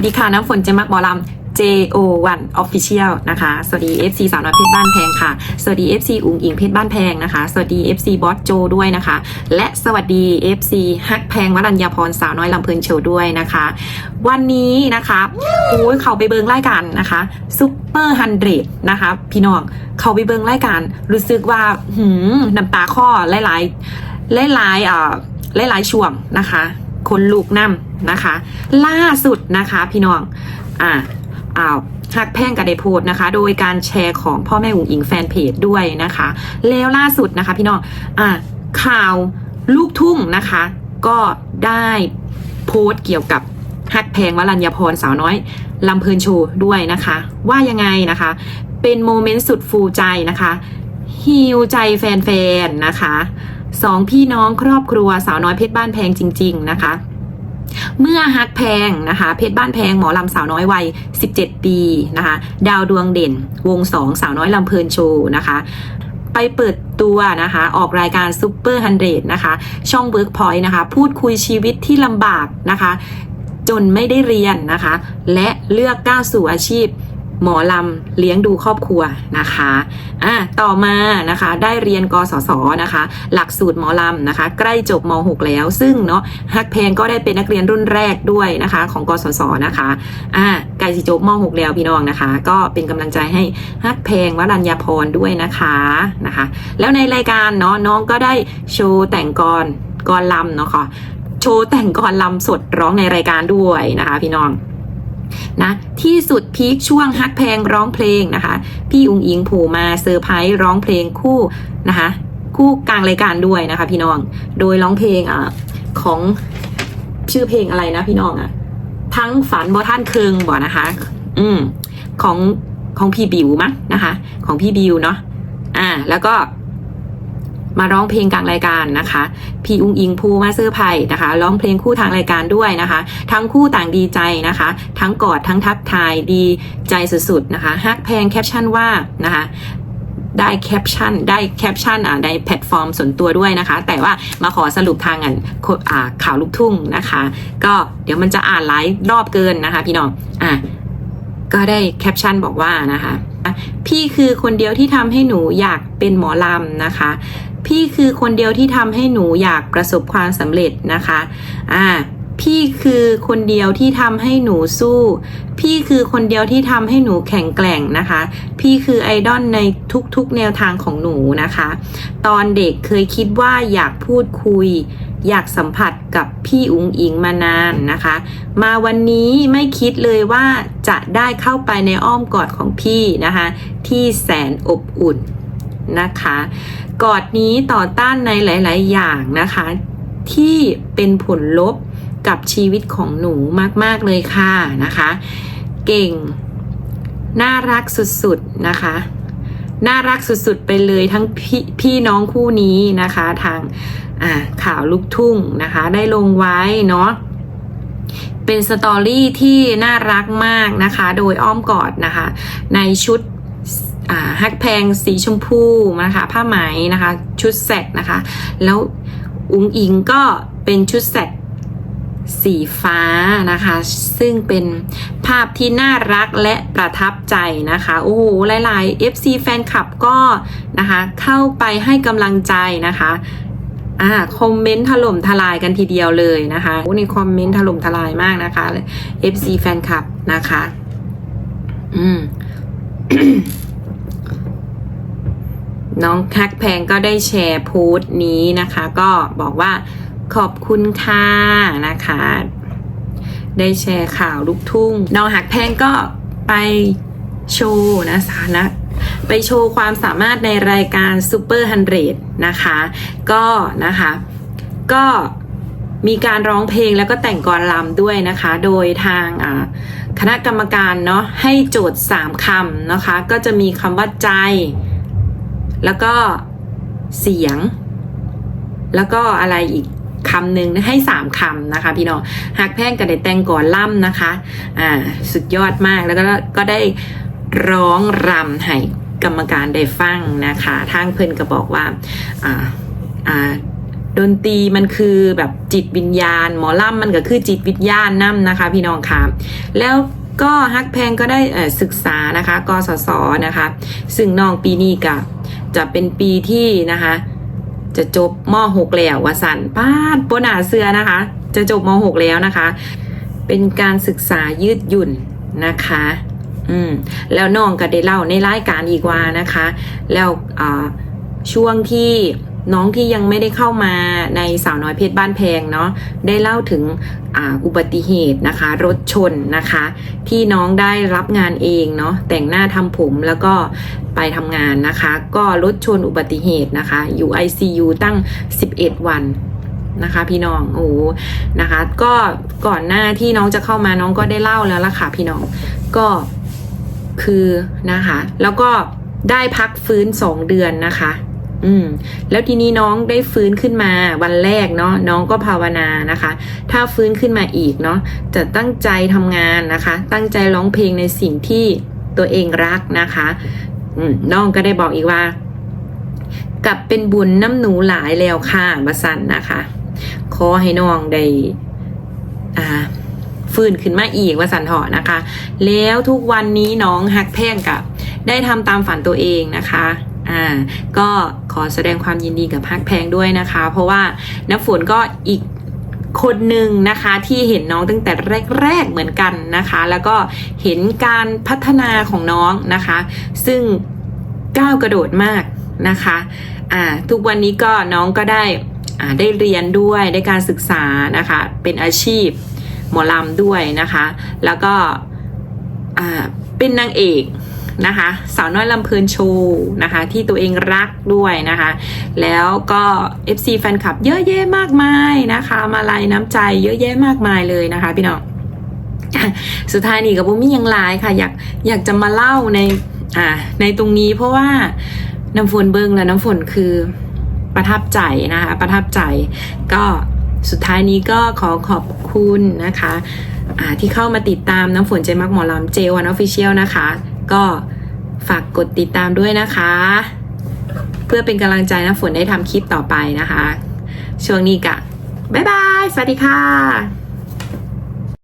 วัสดีค่ะ น้ำฝนเจมักบอลำ JO1 Official นะคะ สวัสดี FC สาวน้อยเพชรบ้านแพงค่ะ สวัสดี FC อุ๋งอิงเพชรบ้านแพงนะคะ สวัสดี FC บอสโจด้วยนะคะ และสวัสดี FC ฮักแพงวรัญญาพรสาวน้อยลำเพลินโชว์ด้วยนะคะ วันนี้นะคะโอ้ยเขาไปเบิงรายการนะคะซุปเปอร์ฮันเดรดนะคะ พี่น้องเขาไปเบิงรายการรู้สึกว่าหืมน้ำตาข้อหลายๆหลายๆอ่าหลายๆช่วงนะคะ คนลูกน้ำนะคะ ล่าสุดนะคะพี่น้องอ่าอ้าวฮักแพ่งกับไดโพดนะคะ โดยการแชร์ของพ่อแม่อุ๋งอิงแฟนเพจด้วยนะคะ แล้วล่าสุดนะคะ พี่น้องอ่าข่าวลูกทุ่งนะคะ ก็ได้โพสต์เกี่ยวกับฮักแพงวรัญญพรสาวน้อยลำเพลินโชว์ด้วยนะคะ ว่ายังไงนะคะ เป็นโมเมนต์สุดฟูใจนะคะฮิวใจแฟนๆนะคะ สองพี่น้องครอบครัวสาวน้อยเพชรบ้านแพงจริง ๆ นะคะ เมื่อฮักแพงนะคะ เพชรบ้านแพงหมอลำสาวน้อยวัย 17 ปีนะคะ ดาวดวงเด่น วงสองสาวน้อยลำเพลินโชว์นะคะไปเปิดตัวนะคะ ออกรายการซูเปอร์ฮันเดนะคะ ช่องเวิร์กพอยต์นะคะ พูดคุยชีวิตที่ลำบากนะคะ จนไม่ได้เรียนนะคะ และเลือกก้าวสู่อาชีพ หมอลำเลี้ยงดูครอบครัวนะคะอะต่อมานะคะได้เรียนกศศนะคะ หลักสูตรหมอลำนะคะ ใกล้จบม .6 แล้ว ซึ่งเนาะฮักแพลงก็ได้เป็นนักเรียนรุ่นแรกด้วยนะคะ ของกศศนะคะอะใกล้สิจบม .6 แล้วพี่น้องนะคะ ก็เป็นกำลังใจให้ฮักแพลงวรัญญาพรด้วยนะคะนะคะ แล้วในรายการเนาะน้องก็ได้โชว์แต่งกรกรลำเนาะค่ะโชว์แต่งกรลำสดร้องในรายการด้วยนะคะ พี่น้อง นะที่สุดพีคช่วงฮักแพงร้องเพลงนะคะ พี่อุงอิงผูมาเซอร์ไพรส์ร้องเพลงคู่นะคะ คู่กลางรายการด้วยนะคะ พี่น้องโดยร้องเพลงอะของชื่อเพลงอะไรนะพี่น้องอะทั้งฝันบ่ท่านเคืองบ่นะคะ อืมของของพี่บิวมั้งนะคะ ของพี่บิวเนาะอ่า แล้วก็ มาร้องเพลงกลางรายการนะคะพี่อุงอิงภูมาเซอร์ไพรส์นะคะร้องเพลงคู่ทางรายการด้วยนะคะ ทั้งคู่ต่างดีใจนะคะ ทั้งกอดทั้งทักทายดีใจสุดๆนะคะฮักแพงแคปชั่นว่านะคะได้แคปชั่นได้แคปชั่นอ่าในแพลตฟอร์มส่วนตัวด้วยนะคะ แต่ว่ามาขอสรุปทางอันอ่าข่าวลูกทุ่งนะคะ ก็เดี๋ยวมันจะอ่านหลายรอบเกินนะคะพี่น้องอะก็ได้แคปชั่นบอกว่านะคะ พี่คือคนเดียวที่ทำให้หนูอยากเป็นหมอลำนะคะ พี่คือคนเดียวที่ทำให้หนูอยากประสบความสำเร็จนะคะอ่าพี่คือคนเดียวที่ทำให้หนูสู้ พี่คือคนเดียวที่ทำให้หนูแข็งแกร่งนะคะ พี่คือไอดอลในทุกๆแนวทางของหนูนะคะ ตอนเด็กเคยคิดว่าอยากพูดคุย อยากสัมผัสกับพี่อุ๋งอิงมานานนะคะ มาวันนี้ไม่คิดเลยว่าจะได้เข้าไปในอ้อมกอดของพี่นะคะ ที่แสนอบอุ่นนะคะ กอดนี้ต่อต้านในหลาย ๆ อย่างนะคะ ที่เป็นผลลบกับชีวิตของหนูมาก ๆ เลยค่ะนะคะ เก่ง น่ารักสุด ๆ นะคะ น่ารักสุด ๆ ไปเลยทั้งพี่พี่น้องคู่นี้นะคะทางข่าวลูกทุ่งนะคะ ได้ลงไว้เนาะเป็นสตอรี่ที่น่ารักมากนะคะ โดยอ้อมกอดนะคะ ในชุด ฮักแพงสีชมพูนะคะ ผ้าไหมนะคะ ชุดแสกนะคะ แล้วอุ๋งอิงก็เป็นชุดแสกสีฟ้านะคะ ซึ่งเป็นภาพที่น่ารักและประทับใจนะคะ โอ้โหหลาย ๆ FC แฟนคลับก็นะคะ เข้าไปให้กำลังใจนะคะอ่าคอมเมนต์ถล่มทลายกันทีเดียวเลยนะคะโอ้ในคอมเมนต์ถล่มทลายมากนะคะ FC แฟนคลับนะคะ อืม น้องคักแพงก็ได้แชร์โพสต์นี้นะคะ ก็บอกว่าขอบคุณค่ะนะคะ ได้แชร์ข่าวลูกทุ่ง น้องหักแพงก็ไปโชว์นะคะนะไปโชว์ความสามารถในรายการ Super 100นเดนะคะ ก็นะคะ ก็มีการร้องเพลงแล้วก็แต่งกลอนรำด้วยนะคะ โดยทางคณะกรรมการเนาะให้โจทย์ 3คำนะคะ ก็จะมีคำว่าใจ แล้วก็เสียง แล้วก็อะไรอีกคำหนึ่งให้สามคำนะคะ พี่น้องหักแพ่งกับได้แต่งก่อนล่ำนะคะ อ่า สุดยอดมากแล้วก็ก็ได้ร้องรำให้กรรมการได้ฟังนะคะทางเพิ่อนก็บอกว่า อ่า อ่าดนตรีมันคือแบบจิตวิญญาณ หมอลำมันก็คือจิตวิญญาณนั่นะคะ พี่น้องค่ะแล้วก็ฮักแพงก็ได้ศึกษานะคะกสศนะคะ ซึ่งน้องปีนี้ก็ จะเป็นปีที่นะคะ จะจบม .6 แล้ววสันป้าดปนาเสือนะคะ จะจบม .6 แล้วนะคะ เป็นการศึกษายืดหยุ่นนะคะ อืมแล้วน้องก็ได้เล่าในรายการอีกว่านะคะ แล้วอ่าช่วงที่น้องที่ยังไม่ได้เข้ามาในสาวน้อยเพชรบ้านแพงเนาะได้เล่าถึงอุบัติเหตุนะคะ รถชนนะคะ ที่น้องได้รับงานเองเนาะแต่งหน้าทำผมแล้วก็ไปทำงานนะคะ ก็รถชนอุบัติเหตุนะคะอยู่ ICU ตั้ง 11 วันนะคะพี่น้องโอ้โหนะคะ ก็ก่อนหน้าที่น้องจะเข้ามาน้องก็ได้เล่าแล้วล่ะค่ะพี่น้องก็คือนะคะ แล้วก็ได้พักฟื้นสองเดือนนะคะ อืมแล้วทีนี้น้องได้ฟื้นขึ้นมาวันแรกเนาะน้องก็ภาวนานะคะ ถ้าฟื้นขึ้นมาอีกเนาะจะตั้งใจทำงานนะคะ ตั้งใจร้องเพลงในสิ่งที่ตัวเองรักนะคะอืมน้องก็ได้บอกอีกว่า กลับเป็นบุญน้ำหนูหลายแล้วค่ะบสันนะคะ ขอให้น้องได้อ่าฟื้นขึ้นมาอีกว่าสันเถาะนะคะ แล้วทุกวันนี้น้องฮักแพ่งกับ ได้ทำตามฝันตัวเองนะคะ อ่าก็ขอแสดงความยินดีกับฮักแพงด้วยนะคะ เพราะว่าน้ำฝนก็อีกคนหนึ่งนะคะที่เห็นน้องตั้งแต่แรก ๆเหมือนกันนะคะ แล้วก็เห็นการพัฒนาของน้องนะคะ ซึ่งก้าวกระโดดมากนะคะอ่าทุกวันนี้ก็น้องก็ได้อ่าได้เรียนด้วยได้การศึกษานะคะ เป็นอาชีพหมอลำด้วยนะคะ แล้วก็อ่าเป็นนางเอก นะคะสาวน้อยลำเพลินโชว์นะคะที่ตัวเองรักด้วยนะคะ แล้วก็ FC แฟนคลับเยอะแยะมากมายนะคะ มาลัยน้ำใจเยอะแยะมากมายเลยนะคะพี่น้องสุดท้ายนี่กับบุมี่ยังไลายค่ะ อยากอยากจะมาเล่าในอ่าในตรงนี้เพราะว่าน้ำฝนเบิ้งและน้ำฝนคือประทับใจนะคะประทับใจก็สุดท้ายนี้ก็ขอขอบคุณนะคะอ่าที่เข้ามาติดตามน้ำฝนใจมักหมอลำเจวันออฟฟิเชียลนะคะ ก็ฝากกดติดตามด้วยนะคะ เพื่อเป็นกำลังใจน้ำฝนได้ทำคลิปต่อไปนะคะ ช่วงนี้กะบ๊ายบาย สวัสดีค่ะ